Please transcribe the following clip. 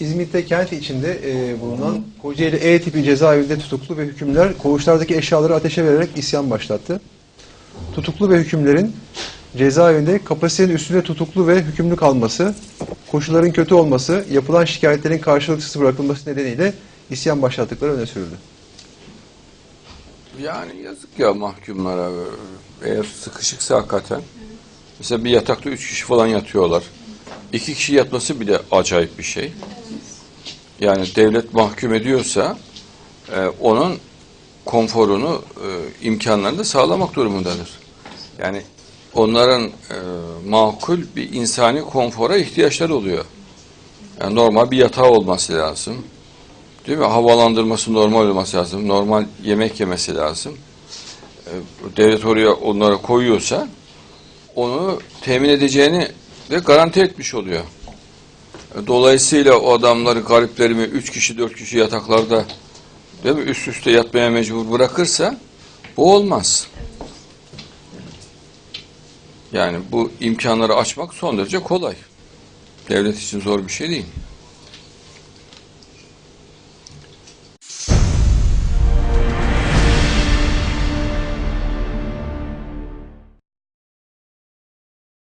İzmit'te kent içinde e, bulunan Kocaeli E tipi cezaevinde tutuklu ve hükümler koğuşlardaki eşyaları ateşe vererek isyan başlattı. Tutuklu ve hükümlerin cezaevinde kapasitenin üstünde tutuklu ve hükümlü kalması, koşulların kötü olması, yapılan şikayetlerin karşılıksız bırakılması nedeniyle isyan başlattıkları öne sürüldü. Yani yazık ya mahkumlara. Eğer sıkışıksa hakikaten. Mesela bir yatakta üç kişi falan yatıyorlar. İki kişi yatması bile acayip bir şey. Yani devlet mahkum ediyorsa e, onun konforunu, e, imkanlarını da sağlamak durumundadır. Yani onların e, makul bir insani konfora ihtiyaçları oluyor. Yani normal bir yatağı olması lazım. Değil mi? Havalandırması normal olması lazım. Normal yemek yemesi lazım. Ee, Devlet oraya onlara koyuyorsa onu temin edeceğini de garanti etmiş oluyor. Dolayısıyla o adamları gariplerimi üç kişi dört kişi yataklarda değil mi üst üste yatmaya mecbur bırakırsa bu olmaz. Yani bu imkanları açmak son derece kolay. Devlet için zor bir şey değil.